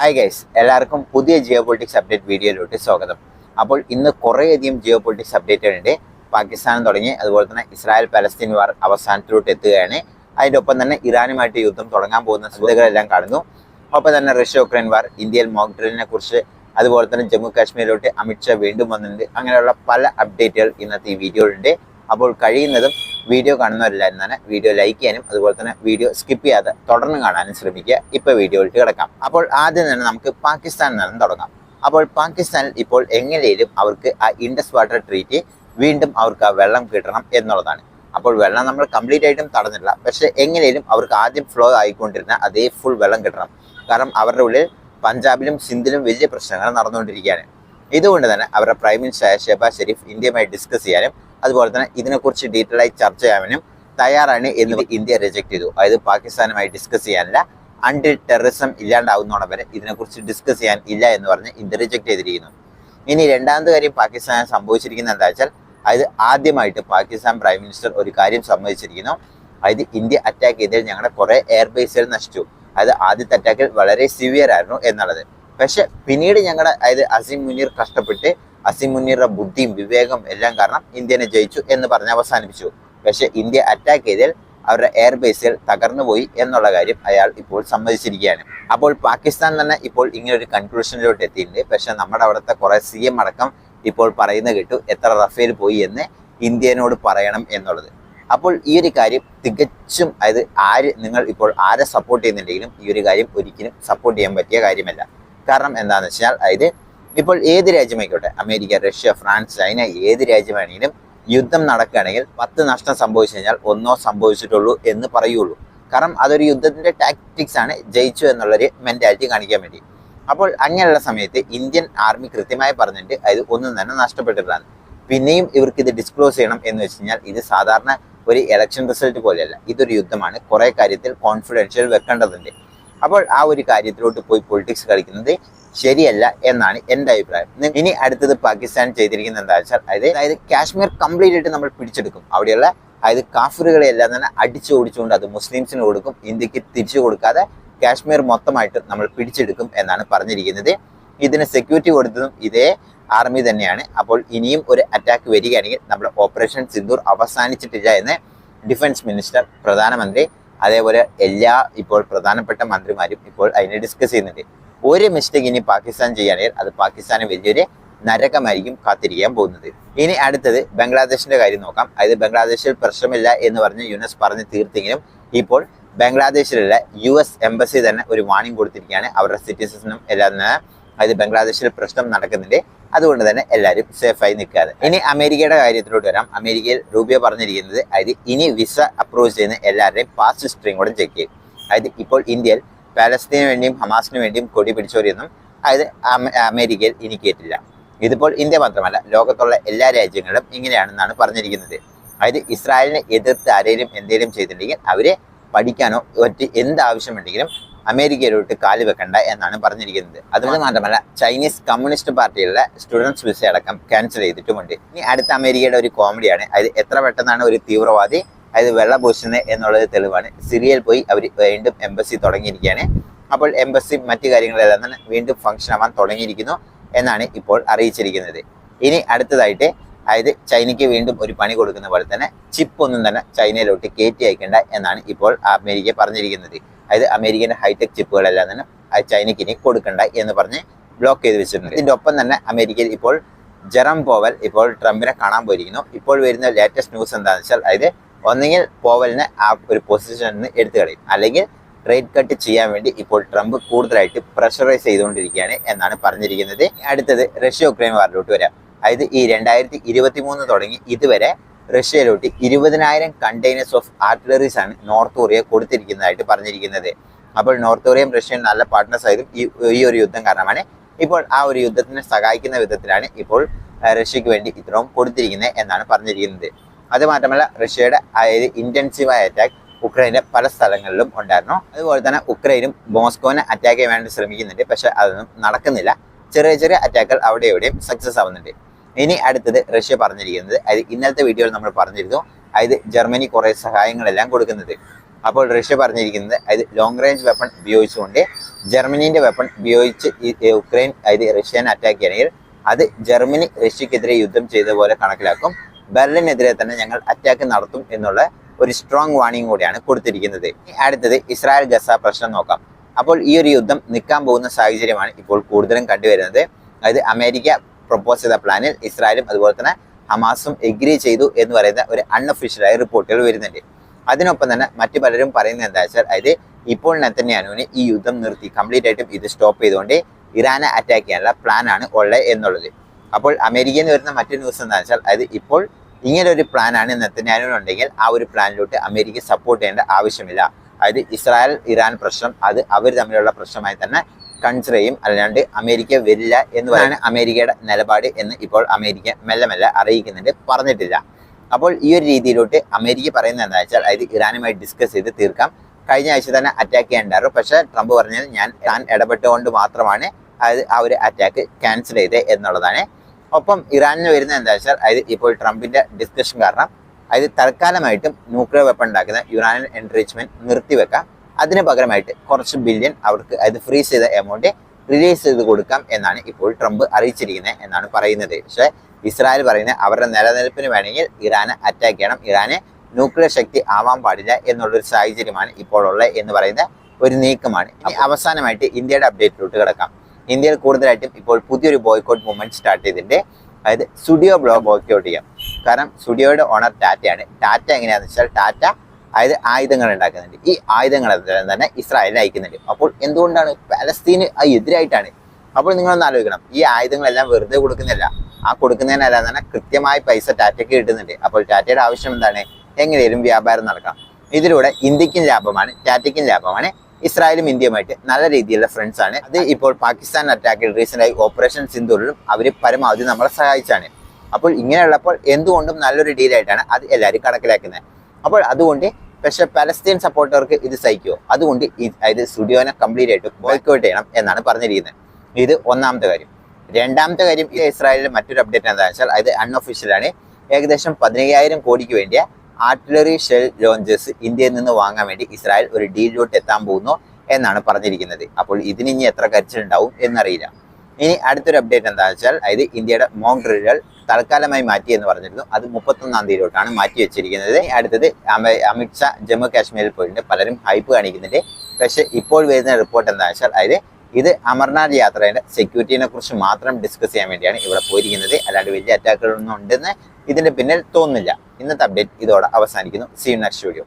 Hi guys എല്ലാവർക്കും പുതിയ Jio politics update വീഡിയോയിലോട്ട് സ്വാഗതം. അപ്പോൾ ഇന്ന് കുറേയധികം ജിയോ പൊളിറ്റിക്സ് അപ്ഡേറ്റുകളുണ്ട് പാകിസ്ഥാൻ തുടങ്ങി അതുപോലെ തന്നെ ഇസ്രായേൽ പലസ്തീൻ വാർ അവസാനത്തിലോട്ട് എത്തുകയാണ്. അതിന്റെ ഒപ്പം തന്നെ ഇറാനുമായിട്ട് യുദ്ധം തുടങ്ങാൻ പോകുന്ന സാധ്യതകളെല്ലാം കാണുന്നു. ഒപ്പം തന്നെ റഷ്യ ഉക്രൈൻ വാർ ഇന്ത്യയിൽ മോക്ക് ഡ്രില്ലിനെ കുറിച്ച് അതുപോലെ തന്നെ ജമ്മു കാശ്മീരിലോട്ട് അമിത്ഷാ വീണ്ടും വന്നിട്ടുണ്ട്. അങ്ങനെയുള്ള പല അപ്ഡേറ്റുകൾ ഇന്നത്തെ ഈ വീഡിയോയിലുണ്ട്. അപ്പോൾ കഴിയുന്നതും വീഡിയോ കാണുന്നവരെല്ലാവരും തന്നെ വീഡിയോ ലൈക്ക് ചെയ്യാനും അതുപോലെ തന്നെ വീഡിയോ സ്കിപ്പ് ചെയ്യാതെ തുടർന്ന് കാണാനും ശ്രമിക്കുക. ഇപ്പോൾ വീഡിയോയിലേക്ക് കിടക്കാം. അപ്പോൾ ആദ്യം തന്നെ നമുക്ക് പാകിസ്ഥാനിൽ നിന്നും തുടങ്ങാം. അപ്പോൾ പാകിസ്ഥാനിൽ ഇപ്പോൾ എങ്ങനെയും അവർക്ക് ആ ഇൻഡസ് വാട്ടർ ട്രീറ്റി വീണ്ടും അവർക്ക് ആ വെള്ളം കിട്ടണം എന്നുള്ളതാണ്. അപ്പോൾ വെള്ളം നമ്മൾ കംപ്ലീറ്റ് ആയിട്ടും തടഞ്ഞില്ല പക്ഷേ എങ്ങനെയും അവർക്ക് ആദ്യം ഫ്ലോ ആയിക്കൊണ്ടിരുന്ന അതേ ഫുൾ വെള്ളം കിട്ടണം. കാരണം അവരുടെ ഉള്ളിൽ പഞ്ചാബിലും സിന്ധിലും വലിയ പ്രശ്നങ്ങൾ നടന്നുകൊണ്ടിരിക്കുകയാണ്. ഇതുകൊണ്ട് തന്നെ അവരുടെ പ്രൈം മിനിസ്റ്ററായ ഷെബാസ് ഷെരീഫ് ഇന്ത്യയുമായി ഡിസ്കസ് ചെയ്യാനും അതുപോലെ തന്നെ ഇതിനെക്കുറിച്ച് ഡീറ്റെയിൽ ആയി ചർച്ച ചെയ്യാനും തയ്യാറാണ് എന്ന് ഇന്ത്യ റിജക്ട് ചെയ്തു. അതായത് പാകിസ്ഥാനുമായി ഡിസ്കസ് ചെയ്യാനില്ല. അണ്ടിൽ ടെററിസം ഇല്ലാണ്ടാവുന്നോണം വരെ ഇതിനെക്കുറിച്ച് ഡിസ്കസ് ചെയ്യാൻ ഇല്ല എന്ന് പറഞ്ഞ് ഇന്ത്യ റിജക്ട് ചെയ്തിരിക്കുന്നു. ഇനി രണ്ടാമത്തെ കാര്യം പാകിസ്ഥാൻ സംഭവിച്ചിരിക്കുന്നത് എന്താ വെച്ചാൽ അതായത് ആദ്യമായിട്ട് പാകിസ്ഥാൻ പ്രൈം മിനിസ്റ്റർ ഒരു കാര്യം സമ്മതിച്ചിരിക്കുന്നു. അതായത് ഇന്ത്യ അറ്റാക്ക് ചെയ്തതിൽ ഞങ്ങളുടെ കുറേ എയർബേസുകൾ നശിച്ചു. അതായത് ആദ്യത്തെ അറ്റാക്കിൽ വളരെ സിവിയർ ആയിരുന്നു എന്നുള്ളത്. പക്ഷെ പിന്നീട് ഞങ്ങളുടെ അതായത് അസീം മുനീർ കഷ്ടപ്പെട്ട് അസീം മുനീറുടെ ബുദ്ധിയും വിവേകം എല്ലാം കാരണം ഇന്ത്യനെ ജയിച്ചു എന്ന് പറഞ്ഞ് അവസാനിപ്പിച്ചു. പക്ഷെ ഇന്ത്യ അറ്റാക്ക് ചെയ്തതിൽ അവരുടെ എയർ ബേസുകൾ തകർന്നു പോയി എന്നുള്ള കാര്യം അയാൾ ഇപ്പോൾ സമ്മതിച്ചിരിക്കുകയാണ്. അപ്പോൾ പാകിസ്ഥാൻ തന്നെ ഇപ്പോൾ ഇങ്ങനെ ഒരു കൺക്ലൂഷനിലോട്ട് എത്തിയിട്ടുണ്ട്. പക്ഷെ നമ്മുടെ അവിടുത്തെ കുറെ സി എം അടക്കം ഇപ്പോൾ പറയുന്ന കേട്ടു എത്ര റഫേൽ പോയി എന്ന് ഇന്ത്യനോട് പറയണം എന്നുള്ളത്. അപ്പോൾ ഈ ഒരു കാര്യം തികച്ചും അതായത് ആര് നിങ്ങൾ ഇപ്പോൾ ആരെ സപ്പോർട്ട് ചെയ്യുന്നുണ്ടെങ്കിലും ഈ ഒരു കാര്യം ഒരിക്കലും സപ്പോർട്ട് ചെയ്യാൻ പറ്റിയ കാര്യമല്ല. കാരണം എന്താണെന്ന് വെച്ചാൽ അതായത് ഇപ്പോൾ ഏത് രാജ്യമായിക്കോട്ടെ? അമേരിക്ക റഷ്യ ഫ്രാൻസ് ചൈന ഏത് രാജ്യമാണെങ്കിലും യുദ്ധം നടക്കുകയാണെങ്കിൽ പത്ത് നഷ്ടം സംഭവിച്ചു കഴിഞ്ഞാൽ ഒന്നോ സംഭവിച്ചിട്ടുള്ളൂ എന്ന് പറയുള്ളൂ. കാരണം അതൊരു യുദ്ധത്തിന്റെ ടാക്ടിക്സ് ആണ്. ജയിച്ചു എന്നുള്ളൊരു മെന്റാലിറ്റി കാണിക്കാൻ വേണ്ടി. അപ്പോൾ അങ്ങനെയുള്ള സമയത്ത് ഇന്ത്യൻ ആർമി കൃത്യമായി പറഞ്ഞിട്ട് അത് ഒന്നും തന്നെ നഷ്ടപ്പെട്ടിട്ടാണ് പിന്നെയും ഇവർക്ക് ഇത് ഡിസ്ക്ലോസ് ചെയ്യണം എന്ന് വെച്ച് കഴിഞ്ഞാൽ ഇത് സാധാരണ ഒരു ഇലക്ഷൻ റിസൾട്ട് പോലെയല്ല. ഇതൊരു യുദ്ധമാണ്. കുറേ കാര്യത്തിൽ കോൺഫിഡൻഷ്യൽ വെക്കേണ്ടതുണ്ട്. അപ്പോൾ ആ ഒരു കാര്യത്തിലോട്ട് പോയി പൊളിറ്റിക്സ് കളിക്കുന്നത് ശരിയല്ല എന്നാണ് എന്റെ അഭിപ്രായം. ഇനി അടുത്തത് പാകിസ്ഥാൻ ചെയ്തിരിക്കുന്നത് എന്താ വെച്ചാൽ അതായത് അതായത് കാശ്മീർ കംപ്ലീറ്റ് ആയിട്ട് നമ്മൾ പിടിച്ചെടുക്കും. അവിടെയുള്ള അതായത് കാഫറുകളെ എല്ലാം തന്നെ അടിച്ചു ഓടിച്ചുകൊണ്ട് അത് മുസ്ലിംസിന് കൊടുക്കും. ഇന്ത്യയ്ക്ക് തിരിച്ചു കൊടുക്കാതെ കാശ്മീർ മൊത്തമായിട്ട് നമ്മൾ പിടിച്ചെടുക്കും എന്നാണ് പറഞ്ഞിരിക്കുന്നത്. ഇതിന് സെക്യൂരിറ്റി കൊടുത്തതും ഇതേ ആർമി തന്നെയാണ്. അപ്പോൾ ഇനിയും ഒരു അറ്റാക്ക് വരികയാണെങ്കിൽ നമ്മുടെ ഓപ്പറേഷൻ സിന്ദൂർ അവസാനിച്ചിട്ടില്ല എന്ന് ഡിഫൻസ് മിനിസ്റ്റർ പ്രധാനമന്ത്രി അതേപോലെ എല്ലാ ഇപ്പോൾ പ്രധാനപ്പെട്ട മന്ത്രിമാരും ഇപ്പോൾ അതിനെ ഡിസ്കസ് ചെയ്യുന്നുണ്ട്. ഒരു മിസ്റ്റേക്ക് ഇനി പാകിസ്ഥാൻ ചെയ്യുകയാണെങ്കിൽ അത് പാകിസ്ഥാന് വലിയൊരു നരകമായിരിക്കും കാത്തിരിക്കാൻ പോകുന്നത്. ഇനി അടുത്തത് ബംഗ്ലാദേശിന്റെ കാര്യം നോക്കാം. അതായത് ബംഗ്ലാദേശിൽ പ്രശ്നമില്ല എന്ന് പറഞ്ഞ് യുനെസ് പറഞ്ഞ് തീർത്തെങ്കിലും ഇപ്പോൾ ബംഗ്ലാദേശിലുള്ള യു എസ് എംബസി തന്നെ ഒരു വാണിംഗ് കൊടുത്തിരിക്കുകയാണ്. അവരുടെ സിറ്റിസൺസിനും എല്ലാം അതായത് ബംഗ്ലാദേശിൽ പ്രശ്നം നടക്കുന്നുണ്ട് അതുകൊണ്ട് തന്നെ എല്ലാവരും സേഫായി നിൽക്കാതെ ഇനി അമേരിക്കയുടെ കാര്യത്തിലോട്ട് വരാം. അമേരിക്കയിൽ റൂബിയോ പറഞ്ഞിരിക്കുന്നത് അതായത് ഇനി വിസ അപ്രൂവ് ചെയ്യുന്ന എല്ലാവരുടെയും പാസ്റ്റ് ഹിസ്റ്ററിയും കൂടെ ചെക്ക് ചെയ്യും. അതായത് ഇപ്പോൾ ഇന്ത്യയിൽ പാലസ്തീന് വേണ്ടിയും ഹമാസിന് വേണ്ടിയും കൊടി പിടിച്ചവരെയൊന്നും അതായത് അമ- അമേരിക്കയിൽ ഇനി കേട്ടില്ല. ഇതിപ്പോൾ ഇന്ത്യ മാത്രമല്ല ലോകത്തുള്ള എല്ലാ രാജ്യങ്ങളും ഇങ്ങനെയാണെന്നാണ് പറഞ്ഞിരിക്കുന്നത്. അതായത് ഇസ്രായേലിനെ എതിർത്ത് ആരെങ്കിലും എന്തെങ്കിലും ചെയ്തിട്ടുണ്ടെങ്കിൽ അവരെ പഠിക്കാനോ ഒറ്റ എന്ത് ആവശ്യമുണ്ടെങ്കിലും അമേരിക്കയിലോട്ട് കാൽ വെക്കണ്ട എന്നാണ് പറഞ്ഞിരിക്കുന്നത്. അതുകൊണ്ട് മാത്രമല്ല ചൈനീസ് കമ്മ്യൂണിസ്റ്റ് പാർട്ടിയിലെ സ്റ്റുഡൻസ് വിസ അടക്കം ക്യാൻസൽ ചെയ്തിട്ടുമുണ്ട്. ഇനി അടുത്ത അമേരിക്കയുടെ ഒരു കോമഡിയാണ്. അത് എത്ര പെട്ടെന്നാണ് ഒരു തീവ്രവാദി അതായത് വെള്ള പൂശുന്നത് എന്നുള്ളത് തെളിവാണ്. സിറിയയിൽ പോയി അവർ വീണ്ടും എംബസി തുടങ്ങിയിരിക്കുകയാണ്. അപ്പോൾ എംബസി മറ്റു കാര്യങ്ങളെല്ലാം തന്നെ വീണ്ടും ഫംഗ്ഷൻ ആവാൻ തുടങ്ങിയിരിക്കുന്നു എന്നാണ് ഇപ്പോൾ അറിയിച്ചിരിക്കുന്നത്. ഇനി അടുത്തതായിട്ട് അതായത് ചൈനയ്ക്ക് വീണ്ടും ഒരു പണി കൊടുക്കുന്ന പോലെ തന്നെ ചിപ്പ് ഒന്നും തന്നെ ചൈനയിലോട്ട് കയറ്റി അയക്കേണ്ട എന്നാണ് ഇപ്പോൾ അമേരിക്ക പറഞ്ഞിരിക്കുന്നത്. അതായത് അമേരിക്കൻ ഹൈടെക് ചിപ്പുകളെല്ലാം തന്നെ ചൈനയ്ക്ക് ഇനി കൊടുക്കണ്ട എന്ന് പറഞ്ഞ് ബ്ലോക്ക് ചെയ്ത് വെച്ചിട്ടുണ്ട്. ഇതിന്റെ ഒപ്പം തന്നെ അമേരിക്കയിൽ ഇപ്പോൾ ജെറം പോവൽ ഇപ്പോൾ ട്രംപിനെ കാണാൻ പോയിരിക്കുന്നു. ഇപ്പോൾ വരുന്ന ലേറ്റസ്റ്റ് ന്യൂസ് എന്താണെന്ന് വെച്ചാൽ അതായത് ഒന്നെങ്കിൽ പോവലിനെ ആ ഒരു പൊസിഷനിൽ നിന്ന് എടുത്തു കളയും. അല്ലെങ്കിൽ റേറ്റ് കട്ട് ചെയ്യാൻ വേണ്ടി ഇപ്പോൾ ട്രംപ് കൂടുതലായിട്ട് പ്രഷറൈസ് ചെയ്തുകൊണ്ടിരിക്കുകയാണ് എന്നാണ് പറഞ്ഞിരിക്കുന്നത്. അടുത്തത് റഷ്യ ഉക്രൈൻ വാറിലോട്ട് വരാം. അതായത് ഈ രണ്ടായിരത്തി ഇരുപത്തി മൂന്ന് തുടങ്ങി ഇതുവരെ റഷ്യയിലോട്ട് ഇരുപതിനായിരം കണ്ടെയ്നേഴ്സ് ഓഫ് ആർട്ടിലറീസ് ആണ് നോർത്ത് കൊറിയ കൊടുത്തിരിക്കുന്നതായിട്ട് പറഞ്ഞിരിക്കുന്നത്. അപ്പോൾ നോർത്ത് കൊറിയയും റഷ്യയും നല്ല പാർട്ട്നേഴ്സ് ആയതും ഈ ഈ ഒരു യുദ്ധം കാരണമാണ്. ഇപ്പോൾ ആ ഒരു യുദ്ധത്തിനെ സഹായിക്കുന്ന വിധത്തിലാണ് ഇപ്പോൾ റഷ്യക്ക് വേണ്ടി ഇത്രയും കൊടുത്തിരിക്കുന്നത് എന്നാണ് പറഞ്ഞിരിക്കുന്നത്. അതുമാത്രമല്ല റഷ്യയുടെ അതായത് ഇന്റൻസീവായ അറ്റാക്ക് ഉക്രൈന്റെ പല സ്ഥലങ്ങളിലും ഉണ്ടായിരുന്നു. അതുപോലെ തന്നെ ഉക്രൈനും മോസ്കോനെ അറ്റാക്ക് ചെയ്യാൻ വേണ്ടി ശ്രമിക്കുന്നുണ്ട്. പക്ഷേ അതൊന്നും നടക്കുന്നില്ല. ചെറിയ ചെറിയ അറ്റാക്കുകൾ അവിടെ എവിടെയും സക്സസ് ആവുന്നുണ്ട്. ഇനി അടുത്തത് റഷ്യ പറഞ്ഞിരിക്കുന്നത്. അതായത് ഇന്നത്തെ വീഡിയോയിൽ നമ്മൾ പറഞ്ഞിരുന്നു. അതായത് ജർമ്മനി കുറെ സഹായങ്ങളെല്ലാം കൊടുക്കുന്നത്. അപ്പോൾ റഷ്യ പറഞ്ഞിരിക്കുന്നത് അതായത് ലോങ് റേഞ്ച് വെപ്പൺ ഉപയോഗിച്ചുകൊണ്ട് ജർമ്മനീന്റെ വെപ്പൺ ഉപയോഗിച്ച് ഈ യുക്രൈൻ അതായത് റഷ്യനെ അറ്റാക്ക് ചെയ്യണമെങ്കിൽ അത് ജർമ്മനി റഷ്യക്കെതിരെ യുദ്ധം ചെയ്ത പോലെ കണക്കിലാക്കും. ബെർലിനെതിരെ തന്നെ ഞങ്ങൾ അറ്റാക്ക് നടത്തും എന്നുള്ള ഒരു സ്ട്രോങ് വാർണിംഗ് കൂടിയാണ് കൊടുത്തിരിക്കുന്നത്. അടുത്തത് ഇസ്രായേൽ ഗസ പ്രശ്നം നോക്കാം. അപ്പോൾ ഈ ഒരു യുദ്ധം നിൽക്കാൻ പോകുന്ന സാഹചര്യമാണ് ഇപ്പോൾ കൂടുതലും കണ്ടുവരുന്നത്. അതായത് അമേരിക്ക പ്രപ്പോസ് ചെയ്ത പ്ലാനിൽ ഇസ്രായേലും അതുപോലെ തന്നെ ഹമാസും എഗ്രി ചെയ്തു എന്ന് പറയുന്ന ഒരു അൺഒഫീഷ്യലായ റിപ്പോർട്ടുകൾ വരുന്നുണ്ട്. അതിനൊപ്പം തന്നെ മറ്റു പലരും പറയുന്നത് എന്താ വെച്ചാൽ അതായത് ഇപ്പോൾ നെത്തന്യാനുവിന് ഈ യുദ്ധം നിർത്തി. കംപ്ലീറ്റ് ആയിട്ടും ഇത് സ്റ്റോപ്പ് ചെയ്തുകൊണ്ട് ഇറാനെ അറ്റാക്ക് ചെയ്യാനുള്ള പ്ലാനാണ് ഉള്ളത് എന്നുള്ളത്. അപ്പോൾ അമേരിക്കയിൽ നിന്ന് വരുന്ന മറ്റു ന്യൂസ് എന്താ വെച്ചാൽ അതായത് ഇപ്പോൾ ഇങ്ങനെ ഒരു പ്ലാനാണ് നെത്തന്യാനുവിനുണ്ടെങ്കിൽ ആ ഒരു പ്ലാനിലോട്ട് അമേരിക്ക സപ്പോർട്ട് ചെയ്യേണ്ട ആവശ്യമില്ല. അതായത് ഇസ്രായേൽ ഇറാൻ പ്രശ്നം അത് അവർ തമ്മിലുള്ള പ്രശ്നമായി തന്നെ കൺസിഡർ ചെയ്യും അല്ലാണ്ട് അമേരിക്ക വരില്ല എന്ന് പറയുന്നത് അമേരിക്കയുടെ നിലപാട് എന്ന് ഇപ്പോൾ അമേരിക്ക മെല്ലെ മെല്ലെ അറിയിക്കുന്നുണ്ട് പറഞ്ഞിട്ടില്ല. അപ്പോൾ ഈ ഒരു രീതിയിലോട്ട് അമേരിക്ക പറയുന്നത് എന്താ വെച്ചാൽ അതായത് ഇറാനുമായി ഡിസ്കസ് ചെയ്ത് തീർക്കാം. കഴിഞ്ഞ ആഴ്ച തന്നെ അറ്റാക്ക് ചെയ്യേണ്ടായിരുന്നു പക്ഷേ ട്രംപ് പറഞ്ഞാൽ ഞാൻ താൻ ഇടപെട്ടുകൊണ്ട് മാത്രമാണ് അതായത് ആ ഒരു അറ്റാക്ക് ക്യാൻസൽ ചെയ്തത് എന്നുള്ളതാണ്. ഒപ്പം ഇറാനിന് വരുന്ന എന്താ വെച്ചാൽ അതായത് ഇപ്പോൾ ട്രംപിന്റെ ഡിസ്കഷൻ കാരണം അതായത് തൽക്കാലമായിട്ടും ന്യൂക്ലിയർ വെപ്പൺ ഉണ്ടാക്കുന്ന യുറാനിയൻ എൻറിച്ച്മെന്റ് നിർത്തിവെക്കാം. അതിന് പകരമായിട്ട് കുറച്ച് ബില്യൺ അവർക്ക് അത് ഫ്രീസ് ചെയ്ത എമൗണ്ട് റിലീസ് ചെയ്ത് കൊടുക്കാം എന്നാണ് ഇപ്പോൾ ട്രംപ് അറിയിച്ചിരിക്കുന്നത് എന്നാണ് പറയുന്നത്. പക്ഷേ ഇസ്രായേൽ പറയുന്നത് അവരുടെ നിലനിൽപ്പിന് വേണമെങ്കിൽ ഇറാനെ അറ്റാക്ക് ചെയ്യണം. ഇറാനെ ന്യൂക്ലിയർ ശക്തി ആവാൻ പാടില്ല എന്നുള്ളൊരു സാഹചര്യമാണ് ഇപ്പോഴുള്ളത് എന്ന് പറയുന്ന ഒരു നീക്കമാണ്. ഇനി അവസാനമായിട്ട് ഇന്ത്യയുടെ അപ്ഡേറ്റിലോട്ട് കിടക്കാം. ഇന്ത്യയിൽ കൂടുതലായിട്ടും ഇപ്പോൾ പുതിയൊരു ബോയ്ക്കോട്ട് മൂവ്മെന്റ് സ്റ്റാർട്ട് ചെയ്തിട്ടുണ്ട്. അതായത് സ്റ്റുഡിയോ ബ്ലോ ബോയ്ക്കോട്ട് ചെയ്യാം. കാരണം സ്റ്റുഡിയോയുടെ ഓണർ ടാറ്റയാണ് ടാറ്റ എങ്ങനെയാണെന്ന് വെച്ചാൽ ടാറ്റ അതായത് ആയുധങ്ങൾ ഉണ്ടാക്കുന്നുണ്ട്. ഈ ആയുധങ്ങൾ തന്നെ ഇസ്രായേലിൽ അയക്കുന്നുണ്ട്. അപ്പോൾ എന്തുകൊണ്ടാണ് പാലസ്തീന് എതിരായിട്ടാണ്? അപ്പോൾ നിങ്ങളൊന്ന് ആലോചിക്കണം. ഈ ആയുധങ്ങളെല്ലാം വെറുതെ കൊടുക്കുന്നില്ല. ആ കൊടുക്കുന്നതിനല്ല തന്നെ കൃത്യമായി പൈസ ടാറ്റയ്ക്ക് കിട്ടുന്നുണ്ട്. അപ്പോൾ ടാറ്റയുടെ ആവശ്യം എന്താണ്? എങ്ങനെയും വ്യാപാരം നടക്കാം. ഇതിലൂടെ ഇന്ത്യക്കും ലാഭമാണ് ടാറ്റയ്ക്കും ലാഭമാണ് ഇസ്രായേലും ഇന്ത്യയുമായിട്ട് നല്ല രീതിയിലുള്ള ഫ്രണ്ട്സ് ആണ്. അത് ഇപ്പോൾ പാകിസ്ഥാൻ അറ്റാക്കിൽ റീസെന്റ് ആയി ഓപ്പറേഷൻ സിന്ധൂരിലും അവർ പരമാവധി നമ്മളെ സഹായിച്ചാണ്. അപ്പോൾ ഇങ്ങനെയുള്ളപ്പോൾ എന്തുകൊണ്ടും നല്ലൊരു ഡീലായിട്ടാണ് അത് എല്ലാവരും കണക്കിലാക്കുന്നത്. അപ്പോൾ അതുകൊണ്ട് പക്ഷെ പലസ്തീൻ സപ്പോർട്ടർക്ക് ഇത് സഹിക്കുമോ അതുകൊണ്ട് ഇത് സ്റ്റുഡിയോനെ കംപ്ലീറ്റ് ആയിട്ട് ബോയ്ക്കോട്ട് ചെയ്യണം എന്നാണ് പറഞ്ഞിരിക്കുന്നത്. ഇത് ഒന്നാമത്തെ കാര്യം. രണ്ടാമത്തെ കാര്യം ഈ ഇസ്രായേലിലെ മറ്റൊരു അപ്ഡേറ്റ് എന്താണെന്ന് വെച്ചാൽ അത് അൺഒഫീഷ്യലാണ് ഏകദേശം പതിനയ്യായിരം കോടിക്ക് വേണ്ടിയ ആർട്ടിലറി ഷെൽ ലോഞ്ചേഴ്സ് ഇന്ത്യയിൽ നിന്ന് വാങ്ങാൻ വേണ്ടി ഇസ്രായേൽ ഒരു ഡീലിലോട്ട് എത്താൻ പോകുന്നു എന്നാണ് പറഞ്ഞിരിക്കുന്നത്. അപ്പോൾ ഇതിന് ഇനി എത്ര കരച്ചിലുണ്ടാവും എന്നറിയില്ല. ഇനി അടുത്തൊരു അപ്ഡേറ്റ് എന്താണെന്ന് വെച്ചാൽ അതായത് ഇന്ത്യയുടെ മോങ് ഡ്രില്ലുകൾ തൽക്കാലമായി മാറ്റിയെന്ന് പറഞ്ഞിരുന്നു. അത് മുപ്പത്തൊന്നാം തീയതിയിലോട്ടാണ് മാറ്റി വെച്ചിരിക്കുന്നത്. അടുത്തത് അമ- അമിത്ഷാ ജമ്മു കാശ്മീരിൽ പോയിട്ടുണ്ട്. പലരും ഹൈപ്പ് കാണിക്കുന്നുണ്ട്. പക്ഷേ ഇപ്പോൾ വരുന്ന റിപ്പോർട്ട് എന്താ വെച്ചാൽ അതായത് ഇത് അമർനാഥ് യാത്രയുടെ സെക്യൂരിറ്റിനെ കുറിച്ച് മാത്രം ഡിസ്കസ് ചെയ്യാൻ വേണ്ടിയാണ് ഇവിടെ പോയിരിക്കുന്നത്. അല്ലാണ്ട് വലിയ അറ്റാക്കുകളൊന്നും ഉണ്ടെന്ന് ഇതിന്റെ പിന്നിൽ തോന്നുന്നില്ല. ഇന്നത്തെ അപ്ഡേറ്റ് ഇതോടെ അവസാനിക്കുന്നു. See next video